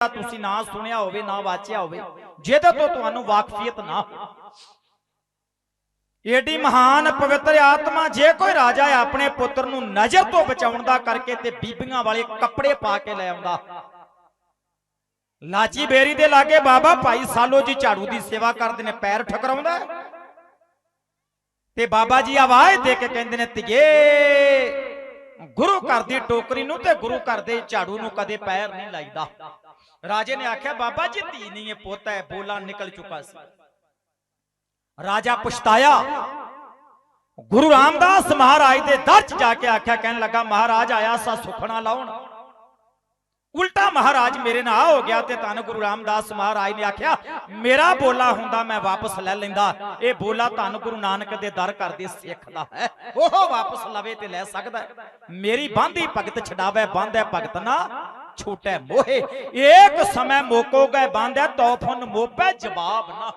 ਤੁਸੀਂ ਨਾ ਸੁਣਿਆ ਹੋਵੇ, ਨਾ ਵਾਚਿਆ ਹੋਵੇ, ਜਿਹਦੇ ਤੋਂ ਤੁਹਾਨੂੰ ਵਾਕਫੀਅਤ ਨਾ ਏਡੀ ਮਹਾਨ ਪਵਿੱਤਰ ਆਤਮਾ, ਜੇ ਕੋਈ ਰਾਜਾ ਆਪਣੇ ਪੁੱਤਰ ਨੂੰ ਨਜ਼ਰ ਤੋਂ ਬਚਾਉਣ ਦਾ ਕਰਕੇ ਤੇ ਬੀਬੀਆਂ ਵਾਲੇ ਕੱਪੜੇ ਪਾ ਕੇ ਲੈ ਆਉਂਦਾ। ਲਾਚੀ ਬੇਰੀ ਦੇ ਲਾਗੇ ਬਾਬਾ ਭਾਈ ਸਾਲੋ ਜੀ ਝਾੜੂ ਦੀ ਸੇਵਾ ਕਰਦੇ ਨੇ, ਪੈਰ ਠਕਰਾਉਂਦਾ ਤੇ ਬਾਬਾ ਜੀ ਆਵਾਜ਼ ਦੇ ਕੇ ਕਹਿੰਦੇ ਨੇ, ਧੀਏ ਗੁਰੂ ਘਰ ਦੀ ਟੋਕਰੀ ਨੂੰ ਤੇ ਗੁਰੂ ਘਰ ਦੇ ਝਾੜੂ ਨੂੰ ਕਦੇ ਪੈਰ ਨਹੀਂ ਲਾਈਦਾ। ਰਾਜੇ ਨੇ ਆਖਿਆ, ਬਾਬਾ ਜੀ, ਧੀ ਨਹੀਂ ਇਹ ਪੁੱਤ ਹੈ, ਬੋਲਾ ਨਿਕਲ ਚੁੱਕਾ ਸੀ। ਰਾਜਾ ਪਛਤਾਇਆ। ਗੁਰੂ ਰਾਮਦਾਸ ਮਹਾਰਾਜ ਦੇ ਦਰ ਚ ਜਾ ਕੇ ਆਖਿਆ, ਕਹਿਣ ਲੱਗਾ, ਮਹਾਰਾਜ ਆਇਆ ਸਾ ਸੁਖਣਾ ਲਾਉਣ। ਮਹਾਰਾਜ ਮੇਰੇ ਨਾਲ ਹੋ ਗਿਆ ਤੇ ਧੰਨ ਗੁਰੂ ਰਾਮਦਾਸ ਮਹਾਰਾਜ ਨੇ ਆਖਿਆ, ਮੇਰਾ ਬੋਲਾ ਹੁੰਦਾ ਮੈਂ ਵਾਪਸ ਲੈ ਲੈਂਦਾ। ਇਹ ਬੋਲਾ ਧੰਨ ਗੁਰੂ ਨਾਨਕ ਦੇ ਦਰ ਕਰਦੇ ਸਿੱਖ ਦਾ ਹੈ। ਉਹ ਵਾਪਸ ਲਵੇ ਤੇ ਲੈ ਸਕਦਾ ਹੈ। ਮੇਰੀ ਬਾਂਦੀ ਭਗਤ ਛਡਾਵੇ, ਬਾਂਧੈ ਭਗਤ ਨਾ ਛੂਟੈ ਮੋਹੇ। ਏਕ ਸਮੈ ਮੋਕੋ ਗਏ ਬਾਂਧੈ ਤੌਫਨ ਮੋਪੈ ਜਵਾਬ ਨਾ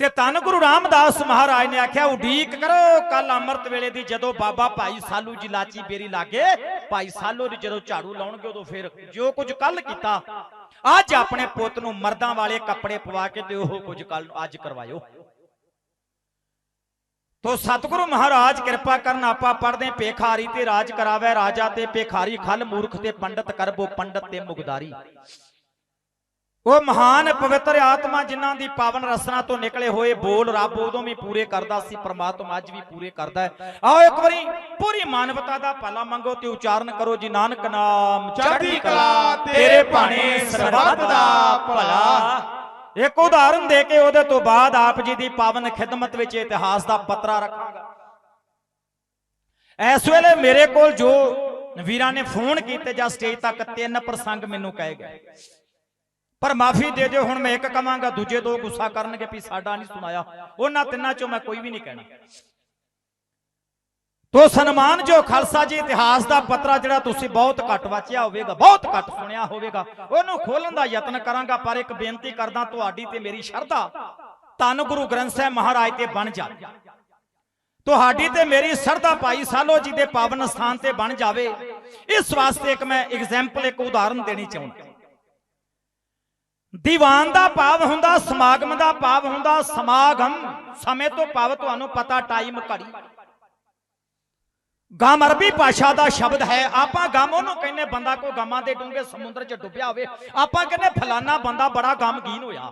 ਤੇ ਧੰਨ ਗੁਰੂ ਰਾਮਦਾਸ ਮਹਾਰਾਜ ਨੇ ਆਖਿਆ, ਉਡੀਕ ਕਰੋ ਕੱਲ ਅੰਮ੍ਰਿਤ ਵੇਲੇ ਦੀ ਜਦੋਂ ਬਾਬਾ ਭਾਈ ਸਾਲੂ ਜੀ ਲਾਚੀ ਬੇਰੀ ਲਾਗੇ ਭਾਈ ਸਾਲੋ ਜੀ ਜਦੋਂ ਝਾੜੂ ਲਾਉਣਗੇ ਉਦੋਂ ਫਿਰ ਜੋ ਕੁਝ ਕੱਲ ਕੀਤਾ, ਅੱਜ ਆਪਣੇ ਪੁੱਤ ਨੂੰ ਮਰਦਾਂ ਵਾਲੇ ਕੱਪੜੇ ਪਵਾ ਕੇ ਤੇ ਉਹ ਕੁਝ ਕੱਲ ਅੱਜ ਕਰਵਾਇਓ। ਤੋ ਸਤਿਗੁਰੂ ਮਹਾਰਾਜ, ਕਿਰਪਾ ਕਰਨ ਆਪਾਂ ਪੜਦੇ ਪੇਖਾਰੀ ਤੇ ਰਾਜ ਕਰਾਵੇ, ਰਾਜਾ ਤੇ ਪੇਖਾਰੀ ਖਲ ਮੂਰਖ ਤੇ ਪੰਡਤ ਕਰਬੋ, ਪੰਡਤ ਤੇ ਮੁਗਦਾਰੀ ਉਹ ਮਹਾਨ ਪਵਿੱਤਰ ਆਤਮਾ ਜਿਨ੍ਹਾਂ ਦੀ ਪਾਵਨ ਰਸਨਾ ਤੋਂ ਨਿਕਲੇ ਹੋਏ ਬੋਲ ਰੱਬ ਉਦੋਂ ਵੀ ਪੂਰੇ ਕਰਦਾ ਸੀ, ਪ੍ਰਮਾਤਮਾ ਅੱਜ ਵੀ ਪੂਰੇ ਕਰਦਾ ਹੈ। ਆਓ ਇੱਕ ਵਾਰੀ ਪੂਰੀ ਮਾਨਵਤਾ ਦਾ ਭਲਾ ਮੰਗੋ ਤੇ ਉਚਾਰਨ ਕਰੋ, ਜੀ ਨਾਨਕ ਨਾਮ, ਚੜ੍ਹਦੀ ਕਲਾ, ਤੇਰੇ ਭਾਣੇ ਸਰਬੱਤ ਦਾ ਭਲਾ। ਇੱਕ ਉਦਾਹਰਨ ਦੇ ਕੇ ਉਹਦੇ ਤੋਂ ਬਾਅਦ ਆਪ ਜੀ ਦੀ ਪਾਵਨ ਖਿਦਮਤ ਵਿੱਚ ਇਤਿਹਾਸ ਦਾ ਪੱਤਰਾ ਰੱਖਾਂਗਾ। ਇਸ ਵੇਲੇ ਮੇਰੇ ਕੋਲ ਜੋ ਵੀਰਾਂ ਨੇ ਫੋਨ ਕੀਤੇ ਜਾਂ ਸਟੇਜ ਤੱਕ ਤਿੰਨ ਪ੍ਰਸੰਗ ਮੈਨੂੰ ਕਹੇ ਗਏ। ਪਰ ਮਾਫੀ ਦੇ ਦਿਓ, ਹੁਣ ਮੈਂ ਇੱਕ ਕਵਾਂਗਾ, ਦੂਜੇ ਦੋ ਗੁੱਸਾ ਕਰਨਗੇ ਵੀ ਸਾਡਾ ਨਹੀਂ ਸੁਣਾਇਆ। ਉਹਨਾਂ ਤਿੰਨਾਂ ਚੋਂ ਮੈਂ ਕੋਈ ਵੀ ਨਹੀਂ ਕਹਿਣਾ। ਤੋ ਸਨਮਾਨ ਜੋ ਖਾਲਸਾ ਜੀ ਇਤਿਹਾਸ ਦਾ ਪੱਤਰਾ ਜਿਹੜਾ ਤੁਸੀਂ ਬਹੁਤ ਘੱਟ ਵਾਚਿਆ ਹੋਵੇਗਾ, ਬਹੁਤ ਘੱਟ ਸੁਣਿਆ ਹੋਵੇਗਾ, ਉਹਨੂੰ ਖੋਲਣ ਦਾ ਯਤਨ ਕਰਾਂਗਾ, ਪਰ ਇੱਕ ਬੇਨਤੀ ਕਰਦਾ ਤੁਹਾਡੀ ਤੇ ਮੇਰੀ ਸ਼ਰਧਾ, ਧੰਨ ਗੁਰੂ ਗ੍ਰੰਥ ਸਾਹਿਬ ਮਹਾਰਾਜ ਤੇ ਬਣ ਜਾਵੇ ਤੁਹਾਡੀ ਤੇ ਮੇਰੀ ਸਰਦਾ ਭਾਈ ਸਾਲੋ ਜੀ ਦੇ ਪਾਵਨ ਸਥਾਨ ਤੇ ਬਣ ਜਾਵੇ। ਇਸ ਵਾਸਤੇ ਇੱਕ ਮੈਂ ਐਗਜ਼ਾਮਪਲ ਇੱਕ ਉਦਾਹਰਨ ਦੇਣੀ ਚਾਹੁੰਦਾ। ਦੀਵਾਨ ਦਾ ਭਾਵ ਹੁੰਦਾ, ਸਮਾਗਮ ਦਾ ਭਾਵ ਹੁੰਦਾ, ਸਮਾਗਮ ਸਮੇਂ ਤੋਂ ਭਾਵ ਤੁਹਾਨੂੰ ਪਤਾ ਟਾਈਮ ਘੜੀ। ਗਮ ਅਰਬੀ ਭਾਸ਼ਾ ਦਾ ਸ਼ਬਦ ਹੈ, ਆਪਾਂ ਗਮ ਉਹਨੂੰ ਕਹਿੰਦੇ, ਬੰਦਾ ਕੋ ਗਮਾਂ ਦੇ ਡੂੰਘੇ ਸਮੁੰਦਰ 'ਚ ਡੁੱਬਿਆ ਹੋਵੇ, ਆਪਾਂ ਕਹਿੰਦੇ ਫਲਾਨਾ ਬੰਦਾ ਬੜਾ ਗਮਗੀਨ ਹੋਇਆ।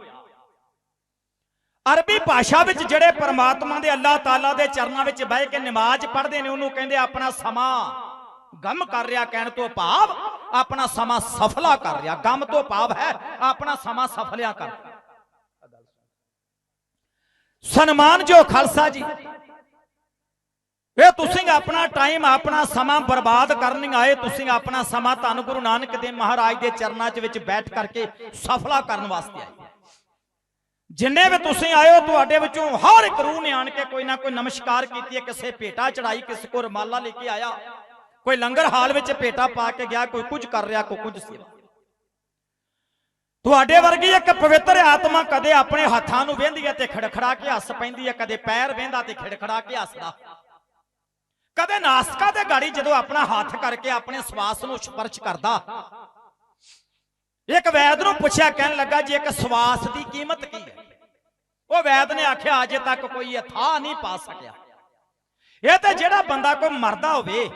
ਅਰਬੀ ਭਾਸ਼ਾ ਵਿੱਚ ਜਿਹੜੇ ਪਰਮਾਤਮਾ ਦੇ, ਅੱਲਾਹ ਤਾਲਾ ਦੇ ਚਰਨਾਂ ਵਿੱਚ ਬਹਿ ਕੇ ਨਮਾਜ਼ ਪੜ੍ਹਦੇ ਨੇ, ਉਹਨੂੰ ਕਹਿੰਦੇ ਆਪਣਾ ਸਮਾਂ। ਗਮ ਕਰ ਰਿਹਾ, ਕਹਿਣ ਤੋਂ ਭਾਵ ਆਪਣਾ ਸਮਾਂ ਸਫਲਾ ਕਰ ਰਿਹਾ। ਗਮ ਤੋਂ ਭਾਵ ਹੈ, ਆਪਣਾ ਸਮਾਂ ਸਫਲਿਆ ਕਰ। ਰਿਹਾ। ਸਨਮਾਨ ਜੋ ਖਾਲਸਾ ਜੀ, ਇਹ ਤੁਸੀਂ ਆਪਣਾ ਟਾਈਮ, ਆਪਣਾ ਸਮਾਂ ਬਰਬਾਦ ਕਰਨ ਆਏ। ਤੁਸੀਂ ਆਪਣਾ ਸਮਾਂ ਧੰਨ ਗੁਰੂ ਨਾਨਕ ਦੇਵ ਮਹਾਰਾਜ ਦੇ ਚਰਨਾਂ 'ਚ ਵਿੱਚ ਬੈਠ ਕਰਕੇ ਸਫਲਾ ਕਰਨ ਵਾਸਤੇ ਆਏ। ਜਿੰਨੇ ਵੀ ਤੁਸੀਂ ਆਏ ਹੋ, ਤੁਹਾਡੇ ਵਿੱਚੋਂ ਹਰ ਇੱਕ ਰੂਹ ਨੇ ਆਣ ਕੇ ਕੋਈ ਨਾ ਕੋਈ ਨਮਸਕਾਰ ਕੀਤੀ ਹੈ। ਕਿਸੇ ਭੇਟਾ ਚੜਾਈ ਕਿਸੇ ਕੋ ਰਮਾਲਾ ਲੈ ਕੇ ਆਇਆ। ਕੋਈ ਲੰਗਰ ਹਾਲ ਵਿੱਚ ਭੇਟਾ ਪਾ ਕੇ ਗਿਆ, ਕੋਈ ਕੁਝ ਕਰ ਰਿਹਾ, ਕੋਈ ਕੁਝ ਸੇਵਾ ਤੁਹਾਡੇ ਵਰਗੀ ਇੱਕ ਪਵਿੱਤਰ ਆਤਮਾ ਕਦੇ ਆਪਣੇ ਹੱਥਾਂ ਨੂੰ ਵੇਂਦੀ ਹੈ ਤੇ ਖੜਖੜਾ ਕੇ ਹੱਸ ਪੈਂਦੀ ਹੈ, ਕਦੇ ਪੈਰ ਵੇਂਦਾ ਤੇ ਖੜਖੜਾ ਕੇ ਹੱਸਦਾ। ਕਦੇ ਨਾਸਕਾ ਦੇ ਗਾੜੀ ਜਦੋਂ ਆਪਣਾ ਹੱਥ ਕਰਕੇ ਆਪਣੇ ਸਵਾਸ ਨੂੰ ਸਪਰਸ਼ ਕਰਦਾ। ਇੱਕ ਵੈਦ ਨੂੰ ਪੁੱਛਿਆ, ਕਹਿਣ ਲੱਗਾ, ਜੀ ਇੱਕ ਸਵਾਸ ਦੀ ਕੀਮਤ ਕੀ ਹੈ? ਉਹ ਵੈਦ ਨੇ ਆਖਿਆ, ਅਜੇ ਤੱਕ ਕੋਈ ਅਥਾ ਨਹੀਂ ਪਾ ਸਕਿਆ। ਇਹ ਤੇ ਜਿਹੜਾ ਬੰਦਾ ਕੋਈ ਮਰਦਾ ਹੋਵੇ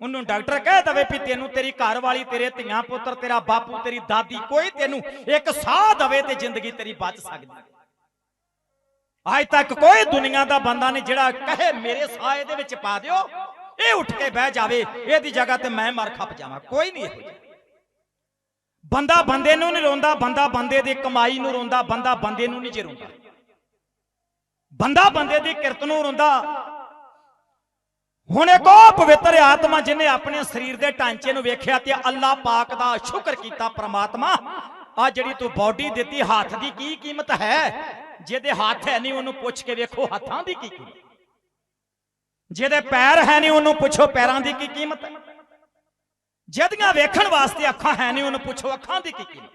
ਉਹਨੂੰ ਡਾਕਟਰ ਕਹਿ ਦਵੇ ਵੀ ਤੈਨੂੰ ਤੇਰੀ ਘਰ ਵਾਲੀ, ਤੇਰੇ ਧੀਆਂ ਪੁੱਤਰ, ਤੇਰਾ ਬਾਪੂ, ਤੇਰੀ ਦਾਦੀ ਕੋਈ ਤੈਨੂੰ ਇੱਕ ਸਾਹ ਦਵੇ ਤੇ ਜ਼ਿੰਦਗੀ ਤੇਰੀ ਬਚ ਸਕਦੀ ਹੈ। ਅੱਜ ਤੱਕ ਕੋਈ ਦੁਨੀਆ ਦਾ ਬੰਦਾ ਨਹੀਂ ਜਿਹੜਾ ਕਹੇ ਮੇਰੇ ਸਾਹ ਇਹਦੇ ਵਿੱਚ ਪਾ ਦਿਓ, ਇਹ ਉੱਠ ਕੇ ਬਹਿ ਜਾਵੇ, ਇਹਦੀ ਜਗ੍ਹਾ ਤੇ ਮੈਂ ਮਰ ਖੱਪ ਜਾਵਾਂ, ਕੋਈ ਨਹੀਂ ਇਹੋ ਬੰਦਾ ਬੰਦੇ ਨੂੰ ਨਹੀਂ ਰੋਂਦਾ, ਬੰਦਾ ਬੰਦੇ ਦੀ ਕਮਾਈ ਨੂੰ ਰੋਂਦਾ, ਬੰਦਾ ਬੰਦੇ ਨੂੰ ਨਹੀਂ ਜੇ ਰੋਂਦਾ। ਬੰਦਾ ਬੰਦੇ ਦੀ ਕਿਰਤ ਨੂੰ ਰੋਂਦਾ ਹੁਣ ਇੱਕ ਉਹ ਪਵਿੱਤਰ ਆਤਮਾ ਜਿਹਨੇ ਆਪਣੇ ਸਰੀਰ ਦੇ ਢਾਂਚੇ ਨੂੰ ਵੇਖਿਆ ਤੇ ਅੱਲਾਹ ਪਾਕ ਦਾ ਸ਼ੁਕਰ ਕੀਤਾ ਪ੍ਰਮਾਤਮਾ ਆ ਜਿਹੜੀ ਤੂੰ ਬਾਡੀ ਦਿੱਤੀ, ਹੱਥ ਦੀ ਕੀ ਕੀਮਤ ਹੈ? ਜਿਹਦੇ ਹੱਥ ਹੈ ਨਹੀਂ, ਉਹਨੂੰ ਪੁੱਛ ਕੇ ਵੇਖੋ ਹੱਥਾਂ ਦੀ ਕੀ ਕੀਮਤ। ਜਿਹਦੇ ਪੈਰ ਹੈ ਨਹੀਂ, ਉਹਨੂੰ ਪੁੱਛੋ ਪੈਰਾਂ ਦੀ ਕੀ ਕੀਮਤ। ਹੈ ਜਿਹਦੀਆਂ ਵੇਖਣ ਵਾਸਤੇ ਅੱਖਾਂ ਹੈ ਨਹੀਂ, ਉਹਨੂੰ ਪੁੱਛੋ ਅੱਖਾਂ ਦੀ ਕੀ ਕੀਮਤ।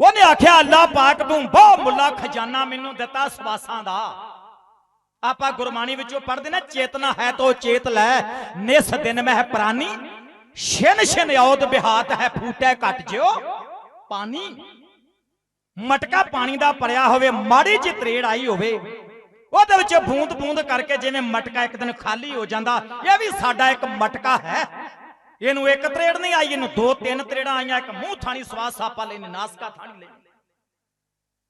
ਉਹਨੇ ਆਖਿਆ, ਅੱਲਾਹ ਪਾਕ ਤੂੰ ਬਹੁਤ ਮੁੱਲਾ ਖਜ਼ਾਨਾ ਮੈਨੂੰ ਦਿੱਤਾ ਸਵਾਸਾਂ ਦਾ। ਆਪਾਂ ਗੁਰਬਾਣੀ ਵਿੱਚੋਂ ਪੜ੍ਹਦੇ ਨਾ, ਚੇਤਨਾ ਹੈ ਤੋ ਚੇਤ ਲੈ, ਨਿਸ ਦਿਨ ਮਹਿ ਪ੍ਰਾਨੀ, ਛਿਨ ਛਿਨ ਔਦ ਬਿਹਾਤ ਹੈ ਫੂਟੈ ਘਟ ਜਿਓ ਪਾਣੀ, ਮਟਕਾ ਪਾਣੀ ਦਾ ਭਰਿਆ ਹੋਵੇ, ਮਾੜੀ ਜਿਹੀ ਤਰੇੜ ਆਈ ਹੋਵੇ। ਉਹਦੇ ਵਿੱਚ ਬੂੰਦ ਬੂੰਦ ਕਰਕੇ ਜਿਵੇਂ ਮਟਕਾ ਇੱਕ ਦਿਨ ਖਾਲੀ ਹੋ ਜਾਂਦਾ, ਇਹ ਵੀ ਸਾਡਾ ਇੱਕ ਮਟਕਾ ਹੈ। ਇਹਨੂੰ ਇੱਕ ਤਰੇੜ ਨਹੀਂ ਆਈ, ਇਹਨੂੰ ਦੋ ਤਿੰਨ ਤਰੇੜਾਂ ਆਈਆਂ, ਇੱਕ ਮੂੰਹ ਥਾਣੀ, ਸਵਾਸ ਸਾਪਾ ਲੈਨੇ ਨਾਸਕਾ ਥਾਣੀ ਲੈ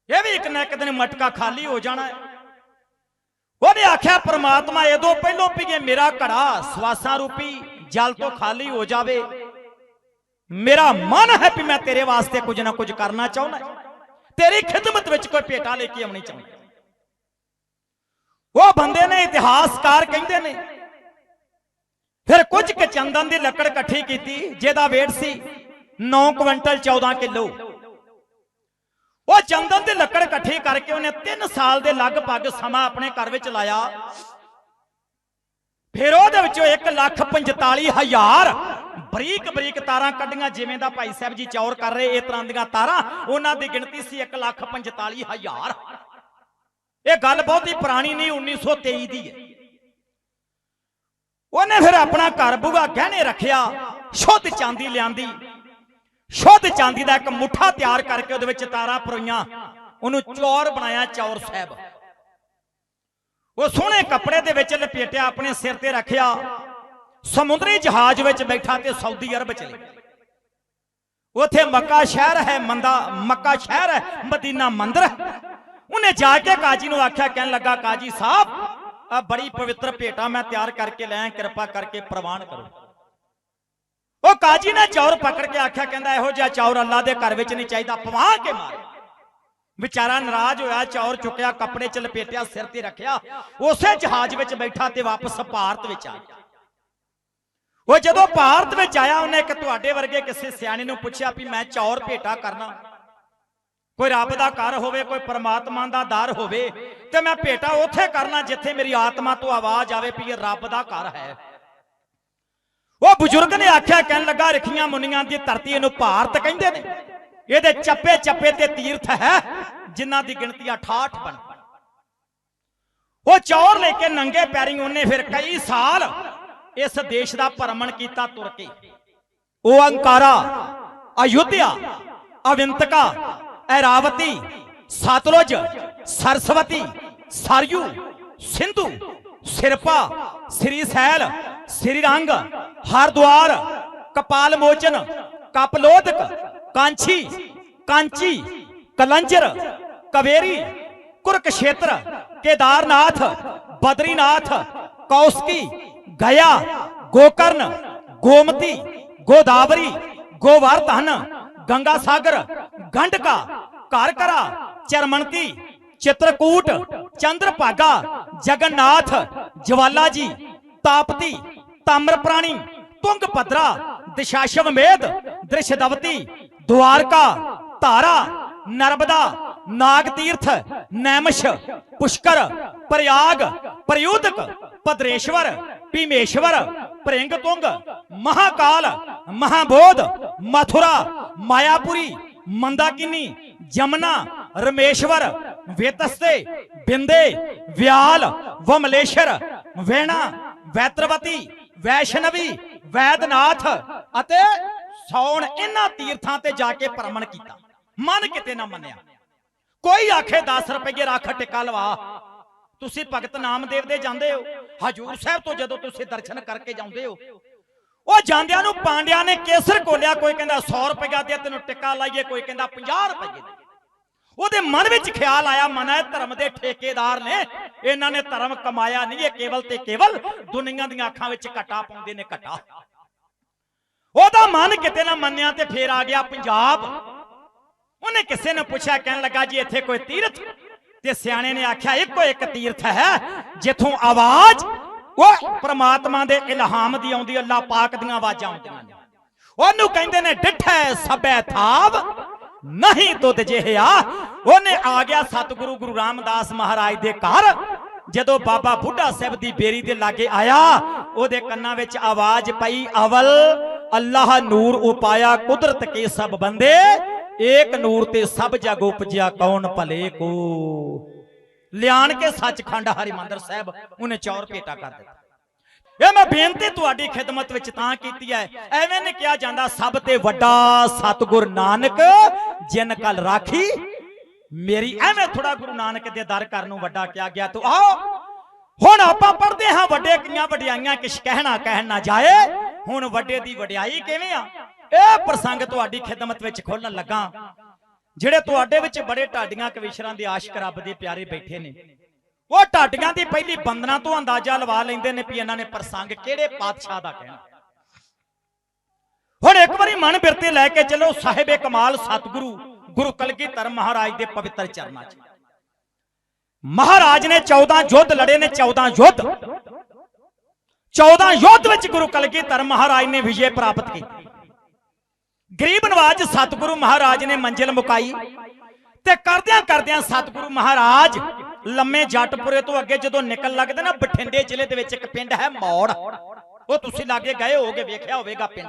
ਇਹ ਵੀ ਇੱਕ ਨਾ ਇੱਕ ਦਿਨ ਮਟਕਾ ਖਾਲੀ ਹੋ ਜਾਣਾ ਹੈ। ਉਹਨੇ ਆਖਿਆ, ਪ੍ਰਮਾਤਮਾ ਇਹਦੋਂ ਪਹਿਲੋਂ ਪੀਏ ਮੇਰਾ ਘੜਾ ਸਵਾਸਾਂ ਰੂਪੀ ਜਲ ਤੋਂ ਖਾਲੀ ਹੋ ਜਾਵੇ, ਮੇਰਾ ਮਨ ਹੈ ਵੀ ਮੈਂ ਤੇਰੇ ਵਾਸਤੇ ਕੁਝ ਨਾ ਕੁਝ ਕਰਨਾ ਚਾਹੁੰਦਾ ਤੇਰੀ ਖਿਦਮਤ ਵਿੱਚ ਕੋਈ ਭੇਟਾ ਲੈ ਕੇ ਆਉਣੀ ਚਾਹੁੰਦਾ ਉਹ ਬੰਦੇ ਨੇ ਇਤਿਹਾਸਕਾਰ ਕਹਿੰਦੇ ਨੇ, ਫਿਰ ਕੁਝ ਕੁ ਚੰਦਨ ਦੀ ਲੱਕੜ ਇਕੱਠੀ ਕੀਤੀ, ਜਿਹਦਾ weight ਸੀ 9 ਕੁਇੰਟਲ 14 ਕਿਲੋ। ਉਹ ਚੰਦਨ ਤੇ ਲੱਕੜ ਇਕੱਠੇ ਕਰਕੇ ਉਹਨੇ 3 ਸਾਲ ਦੇ ਲਗਭਗ ਸਮਾਂ ਆਪਣੇ ਘਰ ਵਿੱਚ ਲਾਇਆ। ਫਿਰ ਉਹਦੇ ਵਿੱਚੋਂ 1 ਲੱਖ 45 ਹਜ਼ਾਰ ਬਰੀਕ ਬਰੀਕ ਤਾਰਾਂ ਕੱਢੀਆਂ, ਜਿਵੇਂ ਦਾ ਭਾਈ ਸਾਹਿਬ ਜੀ ਚੌਰ ਕਰ ਰਹੇ, ਇਹ ਤਰ੍ਹਾਂ ਦੀਆਂ ਤਾਰਾਂ, ਉਹਨਾਂ ਦੀ ਗਿਣਤੀ ਸੀ 1 ਲੱਖ 45 ਹਜ਼ਾਰ। ਇਹ ਗੱਲ ਬਹੁਤੀ ਪੁਰਾਣੀ ਨਹੀਂ 1923 ਦੀ ਹੈ। ਉਹਨੇ ਫਿਰ ਆਪਣਾ ਘਰ ਬੁਗਾ ਗਹਿਣੇ ਰੱਖਿਆ, ਸ਼ੁੱਧ ਚਾਂਦੀ ਲਿਆਂਦੀ। ਸ਼ੁੱਧ ਚਾਂਦੀ ਦਾ ਇੱਕ ਮੁੱਠਾ ਤਿਆਰ ਕਰਕੇ ਉਹਦੇ ਵਿੱਚ ਤਾਰਾਂ ਪਰੋਈਆਂ। ਉਹਨੂੰ ਚੌਰ ਬਣਾਇਆ ਚੌਰ ਸਾਹਿਬ। ਉਹ ਸੋਹਣੇ ਕੱਪੜੇ ਦੇ ਵਿੱਚ ਲਪੇਟਿਆ, ਆਪਣੇ ਸਿਰ ਤੇ ਰੱਖਿਆ। ਸਮੁੰਦਰੀ ਜਹਾਜ਼ ਵਿੱਚ ਬੈਠਾ ਤੇ ਸਾਊਦੀ ਅਰਬ ਚਲੇ ਗਿਆ। ਉਥੇ ਮੱਕਾ ਸ਼ਹਿਰ ਹੈ, ਮੰਦਾ ਮੱਕਾ ਸ਼ਹਿਰ ਹੈ, ਮਦੀਨਾ ਮੰਦਰ ਉਹਨੇ ਜਾ ਕੇ ਕਾਜੀ ਨੂੰ ਆਖਿਆ, ਕਹਿਣ ਲੱਗਾ, ਕਾਜੀ ਸਾਹਿਬ ਆ ਬੜੀ ਪਵਿੱਤਰ ਭੇਟਾ ਮੈਂ ਤਿਆਰ ਕਰਕੇ ਲੈ ਕਿਰਪਾ ਕਰਕੇ ਪ੍ਰਵਾਨ ਕਰੋ। ਉਹ ਕਾਜੀ ਨੇ ਚੌਰ ਪਕੜ ਕੇ ਆਖਿਆ, ਕਹਿੰਦਾ ਇਹੋ ਜਿਹਾ ਚੌਰ ਅੱਲਾ ਦੇ ਘਰ ਵਿੱਚ ਨਹੀਂ ਚਾਹੀਦਾ, ਪਵਾ ਕੇ ਮਾਰ। ਵਿਚਾਰਾ ਨਾਰਾਜ਼ ਹੋਇਆ, ਚੌਰ ਚੁੱਕਿਆ, ਕੱਪੜੇ ਚ ਲਪੇਟਿਆ, ਸਿਰ ਤੇ ਰੱਖਿਆ, ਉਸੇ ਜਹਾਜ਼ ਵਿੱਚ ਬੈਠਾ ਤੇ ਵਾਪਸ ਭਾਰਤ ਵਿੱਚ ਆ ਗਿਆ। ਉਹ ਜਦੋਂ ਭਾਰਤ ਵਿੱਚ ਆਇਆ, ਉਹਨੇ ਇੱਕ ਤੁਹਾਡੇ ਵਰਗੇ ਕਿਸੇ ਸਿਆਣੇ ਨੂੰ ਪੁੱਛਿਆ ਵੀ ਮੈਂ ਚੌਰ ਭੇਟਾ ਕਰਨਾ। ਕੋਈ ਰੱਬ ਦਾ ਘਰ ਹੋਵੇ, ਕੋਈ ਪਰਮਾਤਮਾ ਦਾ ਦਰ ਹੋਵੇ, ਤੇ ਮੈਂ ਭੇਟਾ ਉੱਥੇ ਕਰਨਾ ਜਿੱਥੇ ਮੇਰੀ ਆਤਮਾ ਤੋਂ ਆਵਾਜ਼ ਆਵੇ ਵੀ ਇਹ ਰੱਬ ਦਾ ਘਰ ਹੈ। ਉਹ ਬਜ਼ੁਰਗ ਨੇ ਆਖਿਆ, ਕਹਿਣ ਲੱਗਾ, ਰਖੀਆਂ ਮੁੰਨੀਆਂ ਦੀ ਧਰਤੀ ਇਹਨੂੰ ਭਾਰਤ ਕਹਿੰਦੇ ਨੇ। ਇਹਦੇ ਚੱਪੇ ਚੱਪੇ ਤੇ ਤੀਰਥ ਹੈ, ਜਿਨ੍ਹਾਂ ਦੀ ਗਿਣਤੀ 68 ਬਣ। ਉਹ ਚੌਰ ਲੈ ਕੇ ਨੰਗੇ ਪੈਰੀ ਉਹਨੇ ਫਿਰ ਕਈ ਸਾਲ ਇਸ ਦੇਸ਼ ਦਾ ਭਰਮਣ ਕੀਤਾ ਤੁਰ ਕੇ। ਉਹ ਅੰਕਾਰਾ, ਅਯੁੱਧਿਆ, ਅਵਿੰਤਕਾ, ਐਰਾਵਤੀ, ਸਤਲੁਜ, ਸਰਸਵਤੀ, ਸਰਯੂ, ਸਿੰਧੂ, ਸਿਰਪਾ, ਸ੍ਰੀ ਸੈਲ, ਸ੍ਰੀ ਰੰਗ ਹਰਦੁਆਰ, ਕਪਾਲ ਮੋਚਨ ਕਪਲੋਦਕ ਕਾਂਛੀ, ਕਾਂਚੀ, ਕਲੰਜਰ, ਕਵੇਰੀ, ਕੁਰਕਸ਼ੇਤਰ, ਕੇਦਾਰਨਾਥ, ਬਦਰੀਨਾਥ, ਕੌਸਕੀ ਗਿਆ ਗੋਕਰਨ, ਗੋਮਤੀ, ਗੋਦਾਵਰੀ, ਗੋਵਰਧਨ ਗੰਗਾ ਸਾਗਰ ਗੰਡਕਾ ਘਰਕਰਾ ਚਰਮਨਤੀ ਚਿਤਰਕੂਟ, ਚੰਦਰਭਾਗਾ, ਜਗਨਨਾਥ ਜਵਾਲਾ ਜੀ ਤਾਪਤੀ ਤਾਮਰਪ੍ਰਾਣੀ ਤੁੰਗਭਦਰਾ ਦਿਸ਼ਾਸ਼ਵਮੇਧ ਦ੍ਰਿਸ਼ਦਵਤੀ ਦੁਆਰਕਾ, ਧਾਰਾ ਨਰਮਦਾ ਨਾਗ ਤੀਰਥ ਨੈਮਸ਼, ਪੁਸ਼ਕਰ, ਪ੍ਰਯਾਗ ਪ੍ਰਯੂਦਕ ਭਦਰੇਸ਼ਵਰ, ਭੀਮੇਸ਼ਵਰ ਪ੍ਰਿੰਗ ਮਹਾਕਾਲ, ਮਹਾਬੋਧ, ਮਥੁਰਾ, ਮਾਇਆਪੁਰੀ, ਮੰਦਾਕਿਨੀ, ਜਮਨਾ, ਰਮੇਸ਼ਵਰ, ਵੇਤਸਤੇ, ਬਿੰਦੇ, ਵਿਆਲ, ਵਮਲੇਸ਼ਰ, ਵੈਣਾ, ਵੈਤਰਵਤੀ ਵੈਸ਼ਨਵੀ, ਵੈਦਨਾਥ ਅਤੇ ਸੌਣ ਇਹਨਾਂ ਤੀਰਥਾਂ ਤੇ ਜਾ ਕੇ ਭਰਮਣ ਕੀਤਾ। ਮਨ ਕਿਤੇ ਨਾ ਮੰਨਿਆ। ਕੋਈ ਆਖੇ 10 ਰੁਪਏ ਰੱਖ ਟਿੱਕਾ ਲਵਾ। ਤੁਸੀਂ ਭਗਤ ਨਾਮਦੇਵ ਦੇ ਜਾਂਦੇ ਹੋ। ਹਜੂਰ ਸਾਹਿਬ ਤੋਂ ਜਦੋਂ ਤੁਸੀਂ ਦਰਸ਼ਨ ਕਰਕੇ ਜਾਂਦੇ ਹੋ। ਉਹ ਜਾਂਦਿਆਂ ਨੂੰ ਪਾਂਡਿਆਂ ਨੇ ਕੇਸਰ ਕੋਲਿਆ ਕੋਈ ਕਹਿੰਦਾ 100 ਰੁਪਏ ਦੇ ਤੈਨੂੰ ਟਿੱਕਾ ਲਾਈਏ, ਕੋਈ ਕਹਿੰਦਾ 50 ਰੁਪਏ ਦੇ। ਉਹਦੇ ਮਨ ਵਿੱਚ ਖਿਆਲ ਆਇਆ, ਮਨ ਹੈ ਧਰਮ ਦੇ ਠੇਕੇਦਾਰ ਨੇ। ਇਹਨਾਂ ਨੇ ਧਰਮ ਕਮਾਇਆ ਨਹੀਂ, ਇਹ ਕੇਵਲ ਤੇ ਕੇਵਲ ਦੁਨੀਆ ਦੀਆਂ ਅੱਖਾਂ ਵਿੱਚ ਘਟਾ ਪਾਉਂਦੇ ਨੇ ਘਟਾ। ਉਹਦਾ ਮਨ ਕਿਤੇ ਨਾ ਮੰਨਿਆ ਤੇ ਫੇਰ ਆ ਗਿਆ ਪੰਜਾਬ। ਉਹਨੇ ਕਿਸੇ ਨੂੰ ਪੁੱਛਿਆ, ਕਹਿਣ ਲੱਗਾ ਜੀ, ਇੱਥੇ ਕੋਈ ਤੀਰਥ? ਤੇ ਸਿਆਣੇ ਨੇ ਆਖਿਆ, ਇੱਕੋ ਇੱਕ ਤੀਰਥ ਹੈ, ਜਿੱਥੋਂ ਆਵਾਜ਼, ਉਹ ਪ੍ਰਮਾਤਮਾ ਦੇ ਇਲਹਾਮ ਦੀ ਆਉਂਦੀ, ਅੱਲਾਹ ਪਾਕ ਦੀਆਂ ਆਵਾਜ਼ਾਂ ਆਉਂਦੀਆਂ ਨੇ। ਉਹਨੂੰ ਕਹਿੰਦੇ ਨੇ, ਡਿਠੈ ਸਭੈ ਥਾਵ। ਨਹੀਂ ਤੁਧ ਜਿਹਾ ਉਹਨੇ ਆ ਗਿਆ ਸਤਿਗੁਰੂ ਗੁਰੂ ਰਾਮਦਾਸ ਮਹਾਰਾਜ ਦੇ ਘਰ। ਜਦੋਂ ਬਾਬਾ ਬੁੱਢਾ ਸਾਹਿਬ ਦੀ ਬੇਰੀ ਦੇ ਲਾਗੇ ਆਇਆ, ਉਹਦੇ ਕੰਨਾਂ ਵਿੱਚ ਆਵਾਜ਼ ਪਈ, ਅਵਲ, ਅੱਲਾਹ ਨੂਰ ਉਪਾਇਆ ਕੁਦਰਤ ਕੇ ਸਭ ਬੰਦੇ, ਏਕ ਨੂਰ ਤੇ ਸਭ ਜਗ ਉਪਜਿਆ ਕੌਣ ਭਲੇ ਕੋ? ਲਿਆਣ ਕੇ ਸੱਚਖੰਡ ਹਰਿਮੰਦਰ ਸਾਹਿਬ ਉਹਨੇ ਚੌਰ ਭੇਟਾ ਕਰ ਦਿੱਤਾ। ਇਹ ਮੈਂ ਬੇਨਤੀ ਤੁਹਾਡੀ ਖਿਦਮਤ ਵਿੱਚ ਤਾਂ ਕੀਤੀ ਹੈ ਐਵੇਂ ਨੇ ਕਿਹਾ ਜਾਂਦਾ ਸਭ ਤੇ ਵੱਡਾ ਸਤਿਗੁਰ ਨਾਨਕ, ਜਿਨ ਕਲ ਰਾਖੀ। ਮੇਰੀ ਐਵੇਂ ਥੋੜਾ ਗੁਰੂ ਨਾਨਕ ਦੇ ਦਰ ਕਰਨ ਨੂੰ ਵੱਡਾ ਕਿਹਾ ਗਿਆ ਤੋ ਆਓ। ਹੁਣ ਆਪਾਂ ਪੜ੍ਹਦੇ ਹਾਂ ਵੱਡੇ ਕੀਆਂ ਵਡਿਆਈਆਂ, ਕਿਛ ਕਹਿਣਾ ਕਹਿਣ ਨਾ ਜਾਏ। ਹੁਣ ਵੱਡੇ ਦੀ ਵਡਿਆਈ ਕਿਵੇਂ ਆ? ਇਹ ਪ੍ਰਸੰਗ ਤੁਹਾਡੀ ਖਿਦਮਤ ਵਿੱਚ ਖੋਲਣ ਲੱਗਾ। ਜਿਹੜੇ ਤੁਹਾਡੇ ਵਿੱਚ ਬੜੇ ਢਾਡੀਆਂ ਕਵੀਸ਼ਰਾਂ ਦੇ ਆਸ਼ਿਕ ਰੱਬ ਦੇ ਪਿਆਰੇ ਬੈਠੇ ਨੇ। ਉਹ ਢਾਡੀਆਂ ਦੀ ਪਹਿਲੀ ਬੰਦਨਾ ਤੋਂ ਅੰਦਾਜ਼ਾ ਲਵਾ ਲੈਂਦੇ ਨੇ ਵੀ ਇਹਨਾਂ ਨੇ ਪ੍ਰਸੰਗ ਕਿਹੜੇ ਪਾਤਸ਼ਾਹ ਦਾ ਕਹਿਣਾ। ਹੁਣ ਇੱਕ ਵਾਰੀ ਮਨ ਬਿਰਤੇ ਲੈ ਕੇ ਚੱਲੋ ਸਾਹਿਬੇ ਕਮਾਲ ਸਤਿਗੁਰੂ, ਗੁਰੂ ਕਲਗੀਧਰ ਮਹਾਰਾਜ ਦੇ ਪਵਿੱਤਰ ਚਰਨਾਂ 'ਚ। ਮਹਾਰਾਜ ਨੇ 14 ਯੁੱਧ ਲੜੇ ਨੇ 14 ਯੁੱਧ। 14 ਯੁੱਧ ਵਿੱਚ ਗੁਰੂ ਕਲਗੀਧਰ ਮਹਾਰਾਜ ਨੇ ਵਿਜੇ ਪ੍ਰਾਪਤ ਕੀਤੀ। ਗਰੀਬ ਨਵਾਜ ਸਤਿਗੁਰੂ ਮਹਾਰਾਜ ਨੇ ਮੰਜ਼ਿਲ ਮੁਕਾਈ ਤੇ ਕਰਦਿਆਂ ਕਰਦਿਆਂ ਸਤਿਗੁਰੂ ਮਹਾਰਾਜ ਲੰਮੇ ਜੱਟਪੁਰੇ ਤੋਂ ਅੱਗੇ ਜਦੋਂ ਨਿਕਲ ਲੱਗਦੇ ਨਾ, ਬਠਿੰਡੇ ਜ਼ਿਲ੍ਹੇ ਦੇ ਵਿੱਚ ਇੱਕ ਪਿੰਡ ਹੈ ਮੌੜ। ਉਹ ਤੁਸੀਂ ਲਾਗੇ ਗਏ ਹੋਗੇ ਵੇਖਿਆ ਹੋਵੇਗਾ ਪਿੰਡ।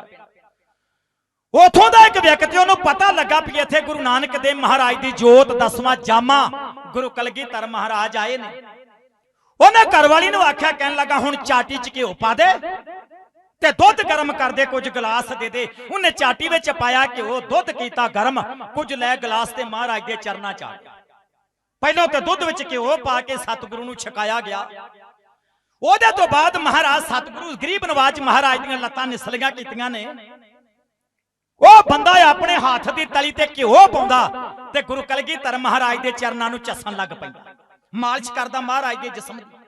ਉਥੋਂ ਦਾ ਇੱਕ ਵਿਅਕਤੀ, ਉਹਨੂੰ ਪਤਾ ਲੱਗਾ ਵੀ ਇੱਥੇ ਗੁਰੂ ਨਾਨਕ ਦੇਵ ਮਹਾਰਾਜ ਦੀ ਜੋਤ, ਦਸਵਾਂ ਜਾਮਾ, ਗੁਰੂ ਕਲਗੀਧਰ ਮਹਾਰਾਜ ਆਏ ਨੇ। ਉਹਨੇ ਘਰਵਾਲੀ ਨੂੰ ਆਖਿਆ, ਕਹਿਣ ਲੱਗਾ, ਹੁਣ ਚਾਟੀ ਚ ਘਿਓ ਪਾ ਦੇ ਤੇ ਦੁੱਧ ਗਰਮ ਕਰ ਦੇ, ਕੁਝ ਗਲਾਸ ਦੇ ਦੇ। ਉਹਨੇ ਚਾਟੀ ਵਿੱਚ ਪਾਇਆ ਘਿਓ, ਦੁੱਧ ਕੀਤਾ ਗਰਮ। ਕੁਝ ਲੈ ਗਲਾਸ ਤੇ ਮਹਾਰਾਜ ਦੇ ਚਰਨਾਂ ਚ ਆ ਗਿਆ। ਪਹਿਲਾਂ ਤੇ ਦੁੱਧ ਵਿੱਚ ਘਿਓ ਪਾ ਕੇ ਸਤਿਗੁਰੂ ਨੂੰ ਛਕਾਇਆ ਗਿਆ। ਉਹਦੇ ਤੋਂ ਬਾਅਦ ਮਹਾਰਾਜ ਸਤਿਗੁਰੂ, ਗਰੀਬ ਨਵਾਜ ਮਹਾਰਾਜ ਦੀਆਂ ਲੱਤਾਂ ਨਿਸਲੀਆਂ ਕੀਤੀਆਂ ਨੇ। ਉਹ ਬੰਦਾ ਆਪਣੇ ਹੱਥ ਦੀ ਤਲੀ ਤੇ ਘਿਓ ਪਾਉਂਦਾ ਤੇ ਗੁਰੂ ਕਲਗੀਧਰ ਮਹਾਰਾਜ ਦੇ ਚਰਨਾਂ ਨੂੰ ਚੱਸਣ ਲੱਗ ਪੈਂਦਾ। ਮਾਲਿਸ਼ ਕਰਦਾ ਮਹਾਰਾਜ ਦੇ ਜਿਸਮ ਦੀ।